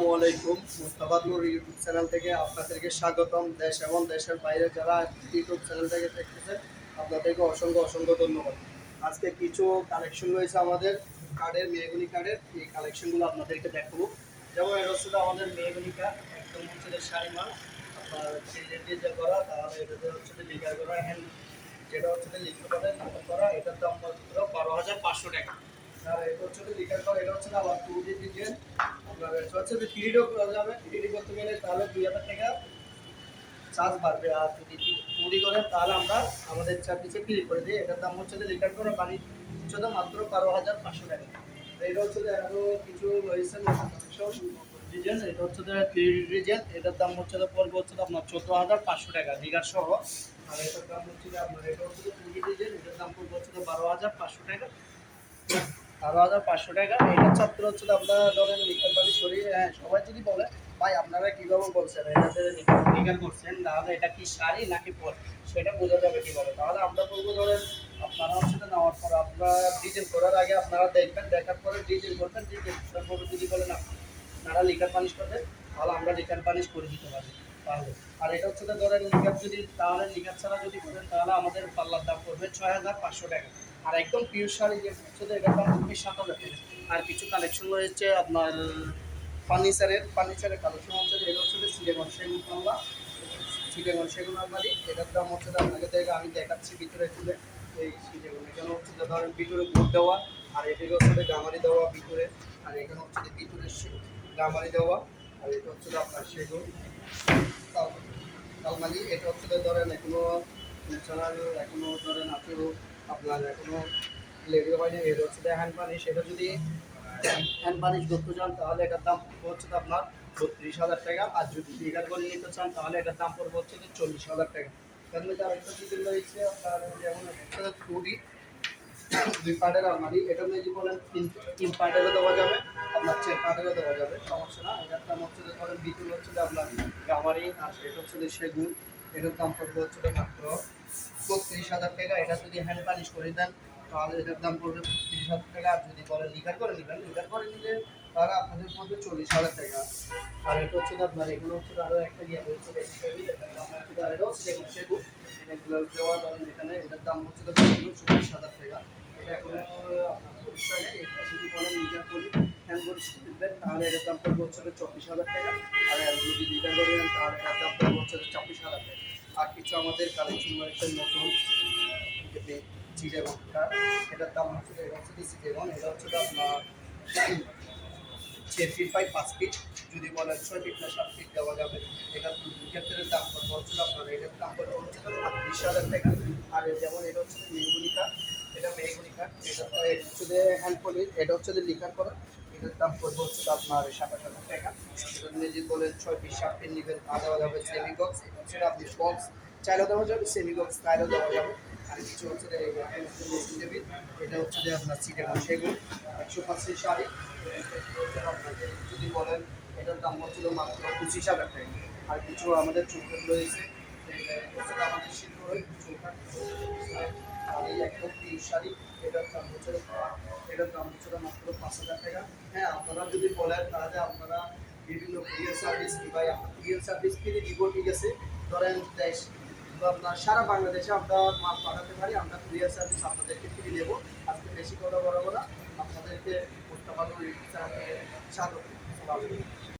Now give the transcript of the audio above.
আসসালামু আলাইকুম। মুস্তাবাদুর YouTube channel থেকে আপনাদেরকে স্বাগতম। দেশ এবং দেশের বাইরে যারা ইউটিউব চ্যানেল থেকে দেখতেছে আপনাদেরকে অসংখ্য অসংখ্য ধন্যবাদ। আজকে কিছু কালেকশন রয়েছে আমাদের কার্ডের মেয়েগুলি কার্ডের এই কালেকশনগুলো আপনাদেরকে দেখাবো। যেমন এটা হচ্ছে আমাদের মেয়েগুলি কার্ড একদম হচ্ছে শাড়ি মাল। আপনার যে করা, তাহলে এটাতে হচ্ছে লিগার করা হ্যান্ড যেটা হচ্ছে লিখতে পারেন করা, এটার দাম বারো হাজার পাঁচশো টাকা। আর এটা হচ্ছে যে লিখার পর এটা হচ্ছে আবার টু ডিজাইন আপনার হচ্ছে করতে গেলে তাহলে হাজার টাকা চার্জ বাড়বে আর যদি টু ডি করেন তাহলে আমরা আমাদের করে দিই এটার দাম হচ্ছে করে মাত্র বারো হাজার পাঁচশো টাকা এটা হচ্ছে যে কিছু রয়েছে এটা হচ্ছে ডিজাইন এটার দাম হচ্ছে আপনার চোদ্দ হাজার পাঁচশো টাকা লিগার সহ আর এটার দাম হচ্ছে যে আপনার এটা হচ্ছে যে টু এটার দাম পড়বে হচ্ছে বারো হাজার পাঁচশো টাকা বারো হাজার পাঁচশো টাকা। এটা ছাত্র হচ্ছে আপনারা ধরেন লিখার বাড়ি সরিয়ে হ্যাঁ সবাই যদি বলে, ভাই, আপনারা কীভাবে বলছেন? এটাতে লিখার করছেন তাহলে এটা কি শাড়ি নাকি পর? সেটা বোঝা যাবে কীভাবে। তাহলে আমরা বলব, ধরেন, আপনারা হচ্ছে নেওয়ার পর আপনারা ডিজেল করার আগে আপনারা দেখবেন, দেখার পরে ডিজেল করবেন ডিজেল করার পরে যদি বলেন আপনারা লিখার পানিশ করবেন, তাহলে আমরা লিখার পানিশ করে দিতে পারি। তাহলে, আর এটা হচ্ছে ধরেন লিখার যদি, তাহলে লিখার ছাড়া যদি করেন, তাহলে আমাদের পাল্লার দাম পড়বে ছয় হাজার পাঁচশো টাকা। আর একদম পিওর শাড়ি যে এটার দাম পড়বে সাত হাজার আর কিছু কালেকশন রয়েছে আপনার ফার্নিচারের ফার্নিচারের কালেকশন হচ্ছে এটা হচ্ছে সিলেগন সেগুন পাল্লা সিলেগন সেগুন আলমারি এটার দাম হচ্ছে আপনাকে আমি দেখাচ্ছি ভিতরে তুলে, এই সিলেগন এখানে হচ্ছে ধরেন ভিতরে বোর্ড দেওয়া, আর এদিকে হচ্ছে গামারি দেওয়া ভিতরে, আর এখানে হচ্ছে ভিতরে গামারি দেওয়া, আর এটা হচ্ছে আপনার সেগুন তালমালি। এটা হচ্ছে ধরেন এখনও এখনও ধরেন আঠেরো আপনার এখনও লেডি হয়নি এটা হচ্ছে হ্যান্ড পানিশ এটা যদি হ্যান্ড পানিশ করতে চান, তাহলে এটার দাম হচ্ছে আপনার বত্রিশ হাজার টাকা, আর যদি বিঘার করে নিতে চান, তাহলে এটার দাম পড়বে হচ্ছে যে চল্লিশ হাজার টাকা। তার মধ্যে আরেকটা ডিটেল রয়েছে, আপনার যেমন যে টুডি দুই পার্টের আলমারি, এটা যদি বলেন, তিন তিন পার্টেরও দেওয়া যাবে, আপনার চার পার্টেরও দেওয়া যাবে, সমস্যা না, এটার দাম হচ্ছে যে ধরেন ভিতরে হচ্ছে আপনার গামারি, আর এটা হচ্ছে যে সেগুন, এটার দাম পড়বে হচ্ছে মাত্র বত্রিশ হাজার টাকা, এটা যদি হ্যান্ড পালিশ করে দেন, তাহলে এটার দাম পড়বে তিরিশ হাজার টাকা। আর যদি বলেন লিগার করে নেবেন লিগার করে নিলে তাহলে আপনাদের পড়বে চল্লিশ হাজার টাকা। আর এটা হচ্ছে আপনার এগুলো হচ্ছে আরও একটা ইয়ে রয়েছে সেগুন সেগুন এগুলো এখানে এটার দাম হচ্ছে চল্লিশ হাজার টাকা। এটা এখন আপনার যদি বলেন লিগার করি। হ্যান্ড পরিষ্কার দিবেন, তাহলে এটার দাম পড়বে চব্বিশ হাজার টাকা। আর যদি লিগার করে নেন তাহলে এটার দাম চব্বিশ হাজার টাকা। আর কিছু আমাদের কালেকশন রয়েছে, নতুন চিড়েবনটা এটার দাম হচ্ছে এটা হচ্ছে চিড়েবন এটা হচ্ছে আপনার ছয় ফিট বাই পাঁচ ফিট যদি বলেন ছয় ফিট না, সাত ফিট দেওয়া যাবে। এটা ক্ষেত্রে দাম পড়বে হচ্ছে আপনার, এটার দাম পড়বে হচ্ছে আটত্রিশ হাজার টাকা। আর যেমন এটা হচ্ছে মেগুলিকা এটা মেগুলিকা এটা এটা হচ্ছে হ্যান্ড পলির এটা হচ্ছে লিখার করা। এটার দাম পড়বে হচ্ছে আপনার সাতাশ হাজার টাকা। যদি বলেন ছয় ফিট সাত ফিট নেবেন তা দেওয়া যাবে সেমি বক্স এটা হচ্ছে যে আপনি বক্স চাইলেও দেওয়া যাবে সেমি বক্স চাইলেও দেওয়া যাবে। আর কিছু হচ্ছে এটা হচ্ছে যে আপনার সিটের সেগুন একশো পার্সেন্ট শাড়ি। আপনাকে যদি বলেন, এটার দাম হচ্ছিল মাত্র পঁচিশ হাজার টাকা। আর কিছু আমাদের চুলকাট রয়েছে শাড়ি এটার দাম হচ্ছে মাত্র পাঁচ হাজার টাকা হ্যাঁ আপনারা যদি বলেন তাহলে আপনারা বিভিন্ন কুরিয়ার সার্ভিস কিংবা আপনার কুরিয়ার সার্ভিস কিনে দিব ঠিক আছে ধরেন দেশ আপনার সারা বাংলাদেশে আমরা মাল পাঠাতে পারি আমরা কুরিয়ার সার্ভিস আপনাদেরকে ফ্রি দেবো আজকে বেশি কথা বড় বলা আপনাদেরকে করতে স্বাগত